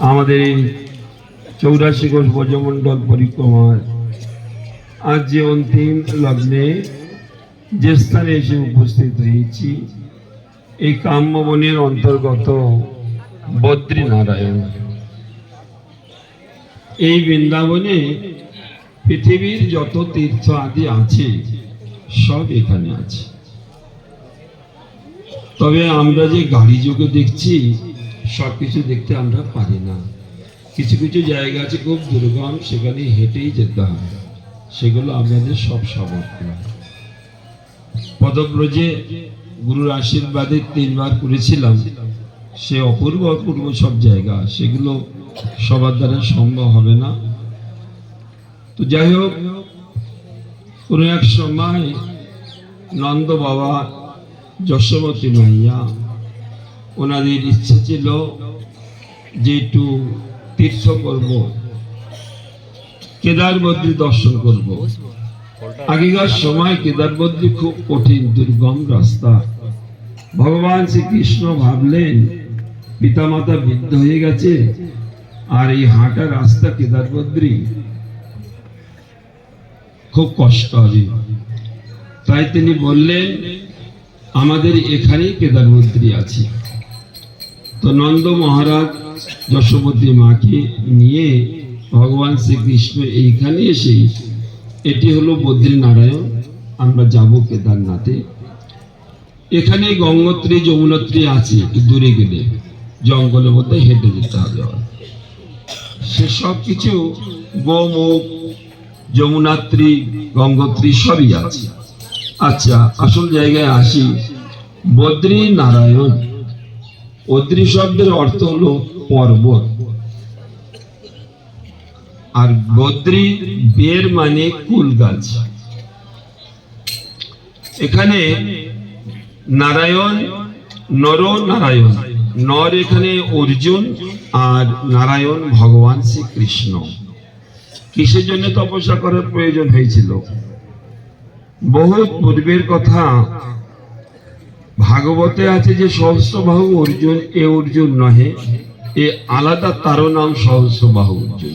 আমাদের এই চৌরাশি কোষ ব্রজমণ্ডল পরিক্রমার আজ যে অন্তিম লগ্নে যে স্থানে এসে উপস্থিত হয়েছি, এই কাম্যবনের অন্তর্গত বদ্রীনারায়ণ। এই বৃন্দাবনে পৃথিবীর যত তীর্থ আদি আছে, সব এখানে আছে। তবে আমরা যে গাড়ি যুগে দেখছি সব কিছু দেখতে আমরা পারি না। কিছু কিছু জায়গা আছে খুব দুর্গম, সেখানে হেঁটেই যেতে হয়। সেগুলো আমাদের সব সামর্থ্য। পদব্রজে গুরুর আশীর্বাদে তিনবার করেছিলাম। সে অপূর্ব অপূর্ব সব জায়গা, সেগুলো সবার দ্বারা সম্ভব হবে না। তো যাই হোক, কোনো এক সময় নন্দ বাবা যশোমতী মাইয়া ওনাদের ইচ্ছে ছিল যে একটু তীর্থ করব কেদার বদ্রী দর্শন করব। আগেকার সময় কেদার বদ্রী খুব কঠিন, দুর্গম রাস্তা। ভগবান শ্রীকৃষ্ণ ভাবলেন, পিতামাতা বৃদ্ধ হয়ে গেছে, আর এই হাঁটা রাস্তা কেদার বদ্রী খুব কষ্ট হবে। তাই তিনি বললেন, আমাদের এখানেই কেদারমন্ত্রী আছে। তো নন্দ মহারাজ যশোবতী মাকে নিয়ে ভগবান শ্রীকৃষ্ণ এইখানে এসে, এটি হলো বদ্রীনারায়ণ, আমরা যাব কেদারনাথে। এখানে গঙ্গোত্রী, যমুনোত্রী আছে দূরে গেলে, জঙ্গলের মধ্যে হেঁটে যেতে হবে। সে সব কিছু, গোমুখ, যমুনাত্রী, গঙ্গোত্রী, সবই আছে। আচ্ছা আসল জায়গায় আসি বদ্রী নারায়ণ বদ্রী শব্দের অর্থ হলো পর্বত। আর বদ্রী বের মানে কুল গাছ। এখানে নারায়ণ, নর নারায়ণ। নর এখানে অর্জুন আর নারায়ণ ভগবান শ্রীকৃষ্ণ। কিসের জন্য তপস্যা করার প্রয়োজন হয়েছিল? বহু পূর্বের কথা ভাগবতে আছে যে সহস্রবাহু অর্জুন এ অর্জুন নহে এ আলাদা তার নাম সহস্রবাহু অর্জুন।